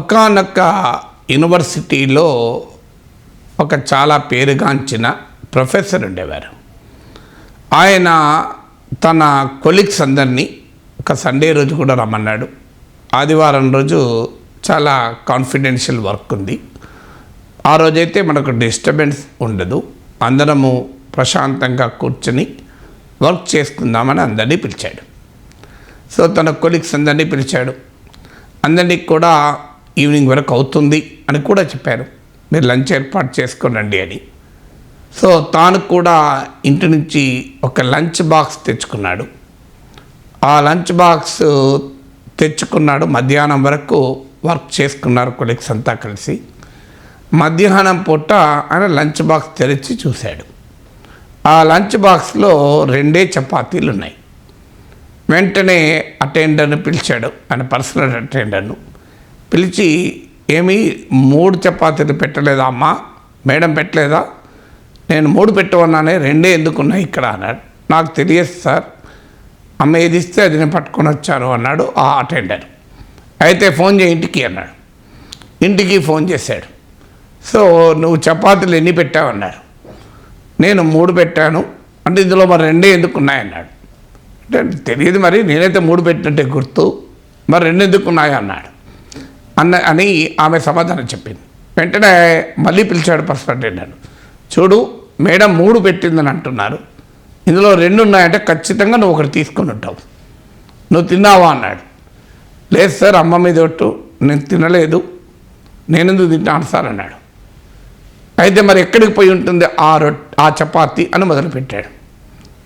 ఒకనొక యూనివర్సిటీలో ఒక చాలా పేరుగాంచిన ప్రొఫెసర్ ఉండేవారు. ఆయన తన కొలీగ్స్ అందరినీ ఒక సండే రోజు కూడా రమ్మన్నాడు. ఆదివారం రోజు చాలా కాన్ఫిడెన్షియల్ వర్క్ ఉంది. ఆ రోజైతే మనకు డిస్టర్బెన్స్ ఉండదు. అందరము ప్రశాంతంగా కూర్చొని వర్క్ చేసుకుందామని అందరినీ పిలిచాడు. సో తన కొలీగ్స్ అందరినీ పిలిచాడు. అందరినీ కూడా ఈవినింగ్ వరకు అవుతుంది అని కూడా చెప్పారు. మీరు లంచ్ ఏర్పాటు చేసుకోనండి అని. సో తాను కూడా ఇంటి నుంచి ఒక లంచ్ బాక్స్ తెచ్చుకున్నాడు. ఆ లంచ్ బాక్స్ తెచ్చుకున్నాడు మధ్యాహ్నం వరకు వర్క్ చేసుకున్నారు కొలీగ్స్ అంతా కలిసి. మధ్యాహ్నం పూట ఆయన లంచ్ బాక్స్ తెరిచి చూశాడు. ఆ లంచ్ బాక్స్లో రెండే చపాతీలు ఉన్నాయి వెంటనే అటెండర్ని పిలిచాడు ఆయన పర్సనల్ అటెండర్ను. పిలిచి ఏమి మూడు చపాతీలు పెట్టలేదా అమ్మా? మేడం పెట్టలేదా? నేను మూడు పెట్టమన్నానే రెండే ఎందుకున్నాయి ఇక్కడ? అన్నాడు. నాకు తెలియదు సార్. అమ్మ ఏది ఇస్తే అది నేను పట్టుకొని వచ్చాను అన్నాడు ఆ అటెండర్. అయితే ఫోన్ చేయి ఇంటికి అన్నాడు. ఇంటికి ఫోన్ చేశాడు. సో నువ్వు చపాతీలు ఎన్ని పెట్టావన్నాడు నేను మూడు పెట్టాను. అంటే ఇందులో మరి రెండే ఎందుకు ఉన్నాయన్నాడు అంటే తెలియదు మరి. నేనైతే మూడు పెట్టినట్టే గుర్తు. మరి రెండు ఎందుకు ఉన్నాయి అన్నాడు. అన్న అని ఆమె సమాధానం చెప్పింది. వెంటనే మళ్ళీ పిలిచాడు పర్సనల్ అటెండర్ చూడు మేడం మూడు పెట్టిందని అంటున్నారు. ఇందులో రెండు ఉన్నాయంటే ఖచ్చితంగా నువ్వు ఒకటి తీసుకొని ఉంటావు. నువ్వు తిన్నావా అన్నాడు. లేదు సార్ అమ్మ మీద ఒట్టు నేను తినలేదు. నేనెందుకు తింటాను సార్ అన్నాడు. అయితే మరి ఎక్కడికి పోయి ఉంటుంది ఆ రొట్టె ఆ చపాతి అని మొదలుపెట్టాడు.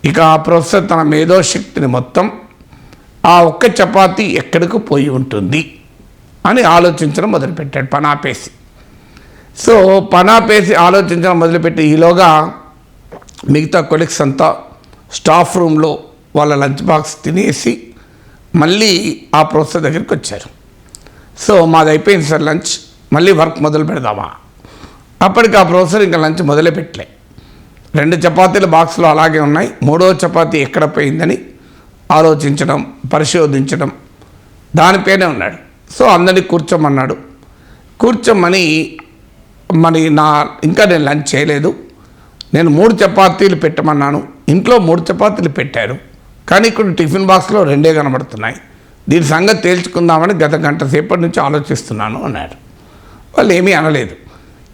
ఇక ఆ ప్రొఫెసర్ తన మేధోశక్తిని మొత్తం ఆ ఒక్క చపాతి ఎక్కడికి పోయి ఉంటుంది? అని ఆలోచించడం మొదలుపెట్టాడు పనాపేసి. సో పనాపేసి ఆలోచించడం మొదలుపెట్టి ఈలోగా మిగతా కొలీగ్స్ అంతా స్టాఫ్ రూమ్లో వాళ్ళ లంచ్ బాక్స్ తినేసి మళ్ళీ ఆ ప్రొఫెసర్ దగ్గరికి వచ్చారు. సో మాది అయిపోయింది సార్ లంచ్ మళ్ళీ వర్క్ మొదలు పెడదామా? అప్పటికి ఆ ప్రొఫెసర్ ఇంకా లంచ్ మొదలే పెట్టలే. రెండు చపాతీల బాక్స్లో అలాగే ఉన్నాయి మూడో చపాతీ ఎక్కడ పోయిందని ఆలోచించడం పరిశోధించడం దానిపైనే ఉన్నాడు. సో అందరినీ కూర్చోమన్నాడు. కూర్చోమని మరి నా ఇంకా నేను లంచ్ చేయలేదు. నేను మూడు చపాతీలు పెట్టమన్నాను. ఇంట్లో మూడు చపాతీలు పెట్టారు. కానీ ఇక్కడ టిఫిన్ బాక్స్లో రెండే కనబడుతున్నాయి. దీని సంగతి తేల్చుకుందామని గత గంట సేపటి నుంచి ఆలోచిస్తున్నాను అన్నాడు వాళ్ళు ఏమీ అనలేదు.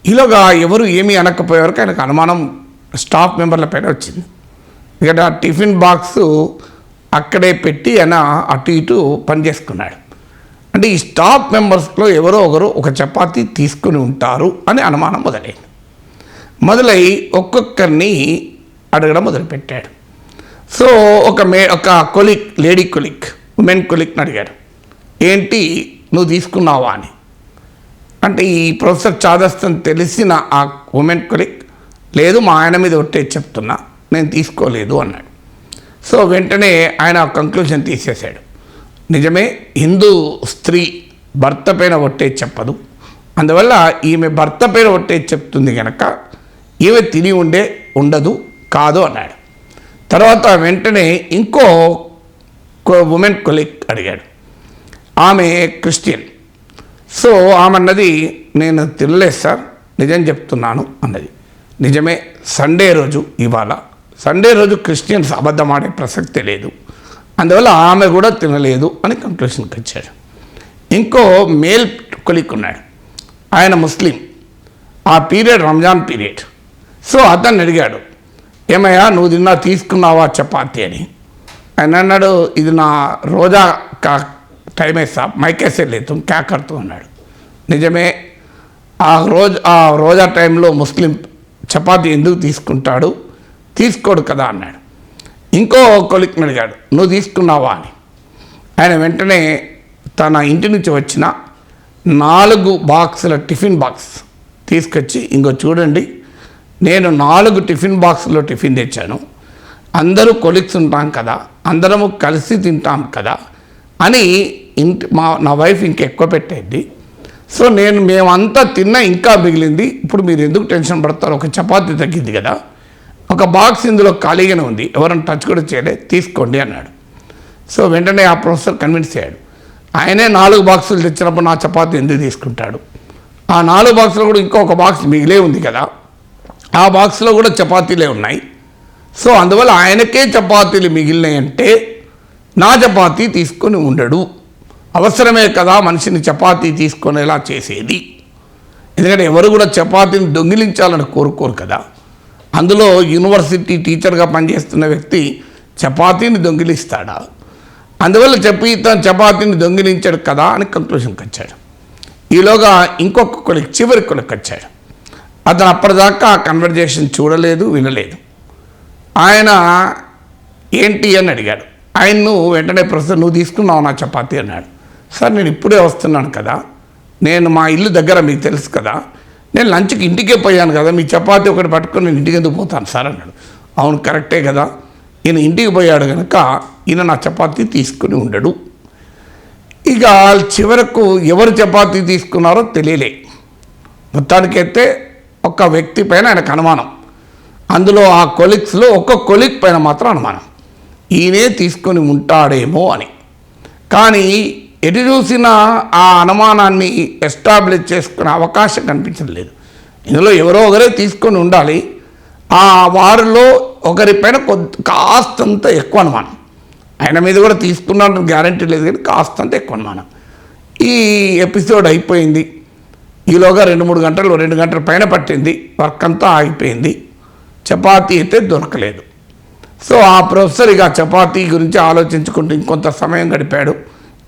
ఈలోగా ఎవరు ఏమీ అనకపోయేవరకు ఆయనకు అనుమానం స్టాఫ్ మెంబర్ల పైన వచ్చింది. ఇక్కడ ఆ టిఫిన్ బాక్స్ అక్కడే పెట్టి ఆయన అటు ఇటు పని చేసుకున్నాడు అంటే ఈ స్టాఫ్ మెంబర్స్లో ఎవరో ఒకరు ఒక చపాతీ తీసుకుని ఉంటారు అని అనుమానం మొదలైంది. మొదలై ఒక్కొక్కరిని అడగడం మొదలుపెట్టాడు. సో ఒక మే ఒక కొలిక్ లేడీ కొలిక్ ఉమెన్ కొలిక్ని అడిగాడు. ఏంటి నువ్వు తీసుకున్నావా? అని. అంటే ఈ ప్రొఫెసర్ చాదస్తం తెలిసిన ఆ ఉమెన్ కొలిక్ లేదు మా ఆయన మీద ఒట్టే చెప్తున్నా నేను తీసుకోలేదు అన్నాడు. సో వెంటనే ఆయన కంక్లూజన్ తీసేశాడు. నిజమే హిందూ స్త్రీ భర్త పైన ఒట్టే చెప్పదు. అందువల్ల ఈమె భర్త పైన ఒట్టే చెప్తుంది కనుక ఈమె తిని ఉండే ఉండదు కాదు అన్నాడు. తర్వాత వెంటనే ఇంకో ఉమెన్ కొలిక్ అడిగాడు. ఆమె క్రిస్టియన్. సో ఆమె అన్నది నేను తినలేదు సార్ నిజం చెప్తున్నాను అన్నది. నిజమే సండే రోజు ఇవాళ. సండే రోజు క్రిస్టియన్స్ అబద్ధం ఆడే లేదు. అందువల్ల ఆమె కూడా తినలేదు అని కంక్లూషన్కి వచ్చాడు. ఇంకో మేల్ కొలిక్ ఉన్నాడు ఆయన ముస్లిం. ఆ పీరియడ్ రంజాన్ పీరియడ్. సో అతన్ని అడిగాడు ఏమయ్యా నువ్వు తిన్నా తీసుకున్నావా చపాతి అని? ఆయన అన్నాడు ఇది నా రోజా కా టైం వేసా మైకేసే లేదు క్యాకర్తూ కడుతూ అన్నాడు. నిజమే ఆ రోజు ఆ రోజా టైంలో ముస్లిం చపాతి ఎందుకు తీసుకుంటాడు? తీసుకోడు కదా అన్నాడు. ఇంకో కొలిక్ని అడిగాడు నువ్వు తీసుకున్నావా? అని. ఆయన వెంటనే తన ఇంటి నుంచి వచ్చిన నాలుగు బాక్సుల టిఫిన్ బాక్స్ తీసుకొచ్చి ఇంకో చూడండి నేను నాలుగు టిఫిన్ బాక్స్లో టిఫిన్ తెచ్చాను అందరూ కొలిక్స్ ఉంటాం కదా అందరము కలిసి తింటాం కదా అని ఇంటి మా నా వైఫ్ ఇంకెక్కువ పెట్టేది సో నేను మేమంతా తిన్నా ఇంకా మిగిలింది ఇప్పుడు మీరు ఎందుకు టెన్షన్ పడతారు ఒక చపాతీ తగ్గింది కదా. ఒక బాక్స్ ఇందులో ఖాళీగానే ఉంది. ఎవరైనా టచ్ కూడా చేయలే తీసుకోండి అన్నాడు. సో వెంటనే ఆ ప్రొఫెసర్ కన్విన్స్ అయ్యాడు. ఆయనే నాలుగు బాక్సులు తెచ్చినప్పుడు నా చపాతీ ఎందుకు తీసుకుంటాడు? ఆ నాలుగు బాక్సులో కూడా ఇంకొక బాక్స్ మిగిలే ఉంది కదా. ఆ బాక్స్లో కూడా చపాతీలే ఉన్నాయి. సో అందువల్ల ఆయనకే చపాతీలు మిగిలినాయంటే నా చపాతీ తీసుకొని ఉండడు. అవసరమే కదా మనిషిని చపాతీ తీసుకునేలా చేసేది. ఎందుకంటే ఎవరు కూడా చపాతీని దొంగిలించాలని కోరుకోరు కదా. అందులో యూనివర్సిటీ టీచర్గా పనిచేస్తున్న వ్యక్తి చపాతీని దొంగిలిస్తాడా? అందువల్ల చెప్పి తను చపాతీని దొంగిలించాడు కదా అని కంక్లూషన్కి వచ్చాడు. ఈలోగా ఇంకొక కొలిక్ చివరి కొలిక్ వచ్చాడు. అతను అప్పటిదాకా ఆ కన్వర్జేషన్ చూడలేదు వినలేదు. ఆయన ఏంటి అని అడిగాడు. ఆయన్ను వెంటనే ప్రస్తుతం నువ్వు తీసుకున్నావు నా చపాతీ అన్నాడు. సార్ నేను ఇప్పుడే వస్తున్నాను కదా. నేను మా ఇల్లు దగ్గర మీకు తెలుసు కదా. నేను లంచ్కి ఇంటికే పోయాను కదా మీ చపాతి ఒకటి పట్టుకొని నేను ఇంటికి ఎందుకు పోతాను? సార్ అన్నాడు. అవును కరెక్టే కదా. ఈయన ఇంటికి పోయాడు కనుక ఈయన నా చపాతీ తీసుకుని ఉండడు. ఇక చివరకు ఎవరు చపాతీ తీసుకున్నారో తెలియలే. మొత్తానికైతే ఒక వ్యక్తి పైన ఆయనకు అనుమానం. అందులో ఆ కొలిక్స్లో ఒక కొలిక్ పైన మాత్రం అనుమానం. ఈయనే తీసుకొని ఉంటాడేమో అని. కానీ ఎటు చూసినా ఆ అనుమానాన్ని ఎస్టాబ్లిష్ చేసుకునే అవకాశం కనిపించలేదు ఇందులో ఎవరో ఒకరే తీసుకొని ఉండాలి. ఆ వారిలో ఒకరిపైన కొద్ది కాస్తంత ఎక్కువ అనుమానం. ఆయన మీద కూడా తీసుకున్నాను గ్యారంటీ లేదు కానీ కాస్తంత ఎక్కువ అనుమానం. ఈ ఎపిసోడ్ అయిపోయింది. ఈలోగా రెండు మూడు గంటలు రెండు గంటల పైన పట్టింది. వర్క్ అంతా ఆగిపోయింది. చపాతీ అయితే దొరకలేదు. సో ఆ ప్రొఫెసర్ ఇక చపాతీ గురించి ఆలోచించుకుంటూ ఇంకొంత సమయం గడిపాడు.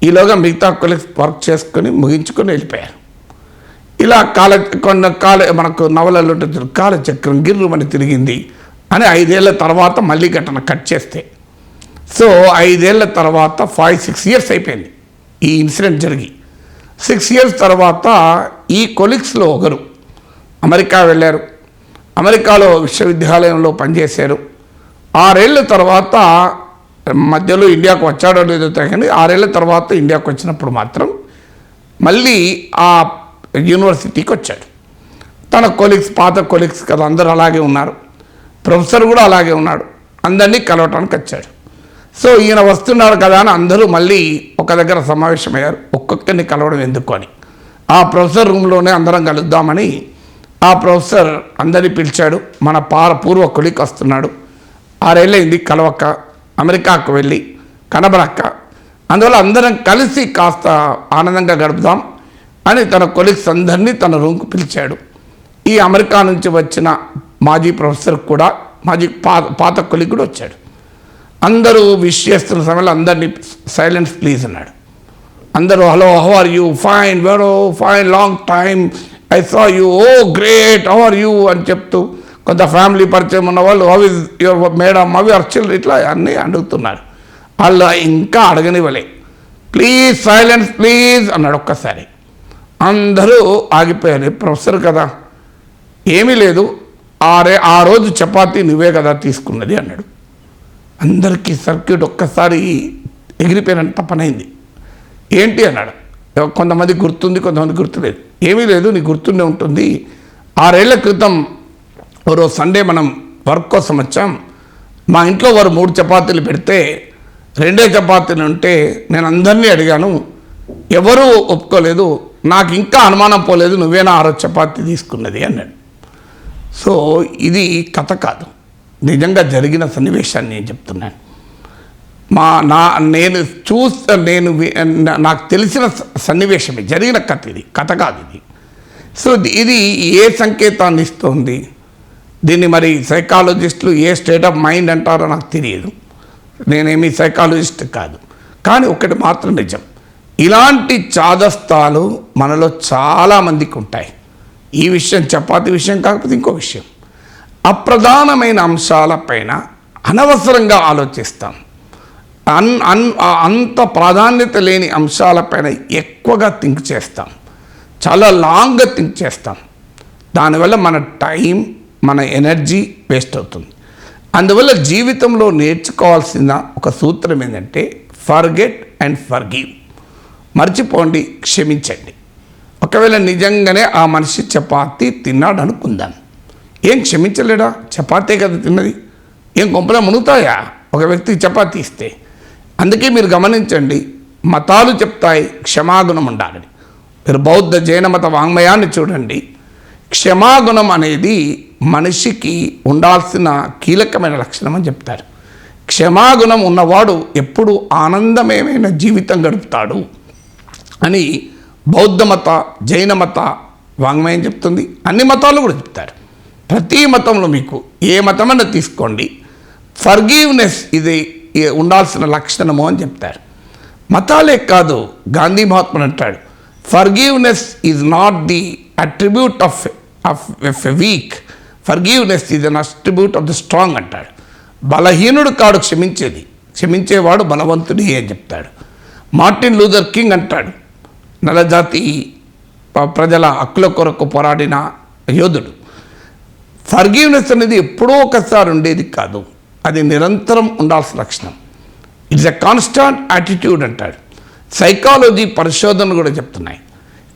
ఈలోగా మిగతా కొలీగ్స్ వర్క్ చేసుకొని ముగించుకొని వెళ్ళిపోయారు. ఇలా కాల కొన్ని కాల మనకు నవలలో కాలచక్రం గిర్రుమని తిరిగింది అని ఐదేళ్ళ తర్వాత మళ్ళీ ఘటన కట్ చేస్తే. సో ఐదేళ్ళ తర్వాత ఫైవ్ సిక్స్ ఇయర్స్ అయిపోయింది ఈ ఇన్సిడెంట్ జరిగి. సిక్స్ ఇయర్స్ తర్వాత ఈ కొలీగ్స్లో ఒకరు అమెరికా వెళ్ళారు. అమెరికాలో విశ్వవిద్యాలయంలో పనిచేశారు. ఆరేళ్ళ తర్వాత మధ్యలో ఇండియాకు వచ్చాడో లేదో కానీ ఆరేళ్ళ తర్వాత ఇండియాకు వచ్చినప్పుడు మాత్రం మళ్ళీ ఆ యూనివర్సిటీకి వచ్చాడు. తన కొలీగ్స్ పాత కొలీగ్స్ కదా అందరూ అలాగే ఉన్నారు. ప్రొఫెసర్ కూడా అలాగే ఉన్నాడు. అందరినీ కలవటానికి వచ్చాడు. సో ఈయన వస్తున్నాడు కదా అని అందరూ మళ్ళీ ఒక దగ్గర సమావేశమయ్యారు. ఒక్కొక్కరిని కలవడం ఎందుకు అని. ఆ ప్రొఫెసర్ రూమ్లోనే అందరం కలుద్దామని ఆ ప్రొఫెసర్ అందరినీ పిలిచాడు. మన పార పూర్వ కొలిక్ వస్తున్నాడు. ఆరేళ్ళైంది కలవక్క అమెరికాకు వెళ్ళి కనబడక్క అందువల్ల అందరం కలిసి కాస్త ఆనందంగా గడుపుదాం అని తన కొలీగ్స్ అందరినీ తన రూమ్కు పిలిచాడు. ఈ అమెరికా నుంచి వచ్చిన మాజీ ప్రొఫెసర్ కూడా మాజీ పాత పాత కొలిగ్ కూడా వచ్చాడు. అందరూ విష్ చేస్తున్న సమయంలో అందరినీ సైలెన్స్ ప్లీజ్ అన్నాడు. అందరూ hello how are you? Fine very fine long time. I saw you. Oh great how are you? అని చెప్తూ కొంత ఫ్యామిలీ పరిచయం ఉన్న వాళ్ళు హౌ ఇస్ యువర్ మేడం అవి అర్చలు ఇట్లా అన్నీ అడుగుతున్నారు. వాళ్ళు ఇంకా అడగనివ్వలే. ప్లీజ్ సైలెన్స్ ప్లీజ్ అన్నాడు ఒక్కసారి. అందరూ ఆగిపోయారు. ప్రొఫెసర్ కదా ఏమీ లేదు. ఆరే ఆ రోజు చపాతి నువ్వే కదా తీసుకున్నది అన్నాడు. అందరికీ సర్క్యూట్ ఒక్కసారి ఎగిరిపోయిన తప్పనైంది ఏంటి? అన్నాడు. కొంతమంది గుర్తుంది కొంతమంది గుర్తులేదు. ఏమీ లేదు నీకు గుర్తుండే ఉంటుంది. ఆరేళ్ళ క్రితం ఓరో సండే మనం వర్క్ కోసం వచ్చాం. మా ఇంట్లో వారు మూడు చపాతీలు పెడితే రెండే చపాతీలు ఉంటే నేను అందరినీ అడిగాను ఎవరూ ఒప్పుకోలేదు నాకు ఇంకా అనుమానం పోలేదు నువ్వేనా ఆరో చపాతీ తీసుకున్నది అన్నాడు. సో ఇది కథ కాదు. నిజంగా జరిగిన సన్నివేశాన్ని నేను చెప్తున్నాను. మా నా నేను చూస్తే నేను నాకు తెలిసిన స- సన్నివేశమే జరిగిన కథ ఇది కథ కాదు ఇది. సో ఇది- ఇది ఏ సంకేతాన్ని ఇస్తుంది? దీన్ని మరి సైకాలజిస్టులు ఏ స్టేట్ ఆఫ్ మైండ్ అంటారో నాకు తెలియదు. నేనేమి సైకాలజిస్ట్ కాదు. కానీ ఒకటి మాత్రం నిజం. ఇలాంటి చాదస్తాలు మనలో చాలామందికి ఉంటాయి. ఈ విషయం చపాతి విషయం కాకపోతే ఇంకో విషయం. అప్రధానమైన అంశాలపైన అనవసరంగా ఆలోచిస్తాం. అన్ అన్ అంత ప్రాధాన్యత లేని అంశాలపైన ఎక్కువగా థింక్ చేస్తాం. చాలా లాంగ్గా థింక్ చేస్తాం. దానివల్ల మన టైం మన ఎనర్జీ వేస్ట్ అవుతుంది. అందువల్ల జీవితంలో నేర్చుకోవాల్సిన ఒక సూత్రం ఏంటంటే ఫర్గెట్ అండ్ ఫర్గివ్ మర్చిపోండి క్షమించండి. ఒకవేళ నిజంగానే ఆ మనిషి చపాతి తిన్నాడు అనుకుందాం ఏం క్షమించలేడా? చపాతీ కదా తిన్నది. ఏం కొంపలా మునుగుతాయా? ఒక వ్యక్తి చపాతీ ఇస్తే. అందుకే మీరు గమనించండి మతాలు చెప్తాయి క్షమాగుణం ఉండాలని. మీరు బౌద్ధ జైన మత వాంగ్మయాన్ని చూడండి. క్షమాగుణం అనేది మనిషికి ఉండాల్సిన కీలకమైన లక్షణం అని చెప్తారు. క్షమాగుణం ఉన్నవాడు ఎప్పుడు ఆనందమయమైన జీవితం గడుపుతాడు అని బౌద్ధ మత జైన మత వాంగ్మయం చెప్తుంది. అన్ని మతాలు కూడా చెప్తారు. ప్రతి మతంలో మీకు ఏ మతమైనా తీసుకోండి. ఫర్గీవ్నెస్ ఇది ఉండాల్సిన లక్షణము అని చెప్తారు. మతాలే కాదు గాంధీ మహాత్ముడు అంటాడు forgiveness is not the attribute of of F a weak. Forgiveness is an attribute of the strong అంటాడు. బలహీనుడు కాడు క్షమించేది. క్షమించేవాడు బలవంతుడి అని చెప్తాడు. మార్టిన్ లూథర్ కింగ్ అంటాడు. నలజాతి ప్రజల హక్కుల కొరకు పోరాడిన యోధుడు. ఫర్గీవ్నెస్ అనేది ఎప్పుడో ఒకసారి ఉండేది కాదు. అది నిరంతరం ఉండాల్సిన లక్షణం. ఇట్స్ ఎ కాన్స్టాంట్ యాటిట్యూడ్ అంటాడు. సైకాలజీ పరిశోధనలు కూడా చెప్తున్నాయి.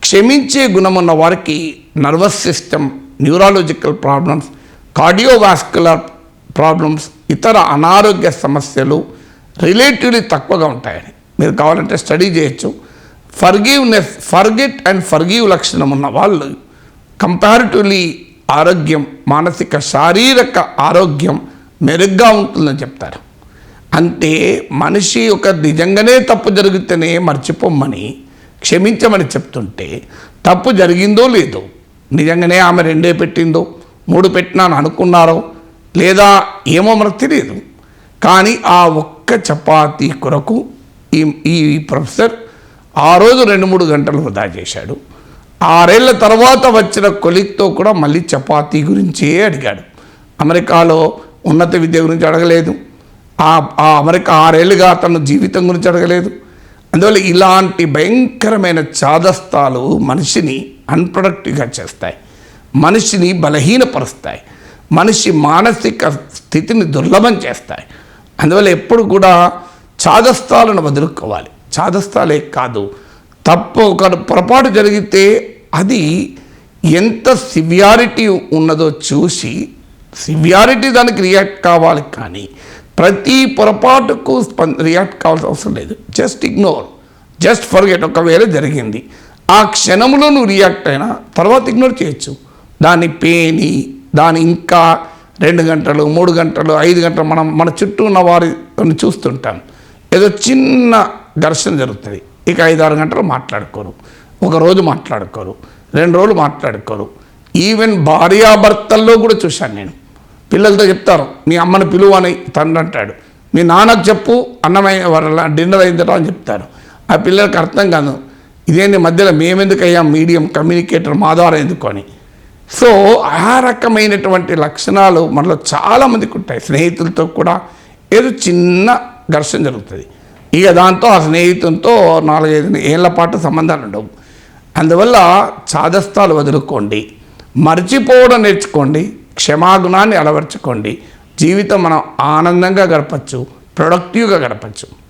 క్షమించే గుణం ఉన్న వారికి nervous system neurological problems cardiovascular problems ఇతర అనారోగ్య సమస్యలు రిలేటివ్లీ తక్కువగా ఉంటాయని. మీరు కావాలంటే స్టడీ చేయొచ్చు. ఫర్గివ్నెస్ ఫర్గెట్ అండ్ ఫర్గివ్ లక్షణం ఉన్న వాళ్ళు కంపారిటివ్లీ ఆరోగ్యం మానసిక శారీరక ఆరోగ్యం మెరుగ్గా ఉంటుందని చెప్తారు. అంటే మనిషి ఒక నిజంగానే తప్పు జరిగితేనే మర్చిపోమ్మని క్షమించమని చెప్తుంటే తప్పు జరిగిందో లేదో నిజంగానే ఆమె రెండే పెట్టిందో మూడు పెట్టినాను అనుకున్నారో లేదా ఏమో మనకు తెలియదు కానీ ఆ ఒక్క చపాతీ కొరకు ఈ ఈ ప్రొఫెసర్ ఆ రోజు రెండు మూడు గంటలు వృధా చేశాడు. ఆరేళ్ళ తర్వాత వచ్చిన కొలిక్తో కూడా మళ్ళీ చపాతీ గురించే అడిగాడు. అమెరికాలో ఉన్నత విద్య గురించి అడగలేదు. ఆ ఆ అమెరికా ఆరేళ్ళుగా తన జీవితం గురించి అడగలేదు. అందువల్ల ఇలాంటి భయంకరమైన చాదస్తాలు మనిషిని అన్ప్రొడక్టివ్గా చేస్తాయి. మనిషిని బలహీనపరుస్తాయి. మనిషి మానసిక స్థితిని దుర్లభం చేస్తాయి. అందువల్ల ఎప్పుడు కూడా చాదస్తాలను వదులుకోవాలి. చాదస్తాలే కాదు తప్పు ఒక పొరపాటు జరిగితే అది ఎంత సివియారిటీ ఉన్నదో చూసి సివియారిటీ దానికి రియాక్ట్ కావాలి కానీ ప్రతి పొరపాటుకు రియాక్ట్ కావాల్సిన అవసరం లేదు. Just ignore just forget. ఒకవేళ జరిగింది ఆ క్షణంలో నువ్వు రియాక్ట్ అయినా తర్వాత ఇగ్నోర్ చేయొచ్చు. దాన్ని పేని దాని ఇంకా రెండు గంటలు మూడు గంటలు ఐదు గంటలు మనం మన చుట్టూ ఉన్న వారిని చూస్తుంటాం. ఏదో చిన్న ఘర్షణ జరుగుతుంది. ఇక ఐదారు గంటలు మాట్లాడుకోరు. ఒక రోజు మాట్లాడుకోరు. రెండు రోజులు మాట్లాడుకోరు. ఈవెన్ భార్యాభర్తల్లో కూడా చూశాను నేను. పిల్లలతో చెప్తారు మీ అమ్మని పిలువు అని తండ్రి అంటాడు. మీ నాన్నకు చెప్పు అన్నమైన వాళ్ళ డిన్నర్ అయిందట అని చెప్తారు. ఆ పిల్లలకి అర్థం కాదు. ఇదేంటి మధ్యలో మేమెందుకు అయ్యాం మీడియం కమ్యూనికేటర్ మా ద్వారా ఎందుకు అని సో ఆ రకమైనటువంటి లక్షణాలు మనలో చాలామందికి ఉంటాయి. స్నేహితులతో కూడా ఏదో చిన్న ఘర్షణ జరుగుతుంది. ఇక దాంతో ఆ స్నేహితులతో నాలుగైదు ఏళ్ళ పాటు సంబంధాలు ఉండవు. అందువల్ల చాదస్తాలు వదులుకోండి. మర్చిపోవడం నేర్చుకోండి. క్షమాగుణాన్ని అలవర్చుకోండి. జీవితం మనం ఆనందంగా గడపచ్చు. ప్రొడక్టివ్గా గడపచ్చు.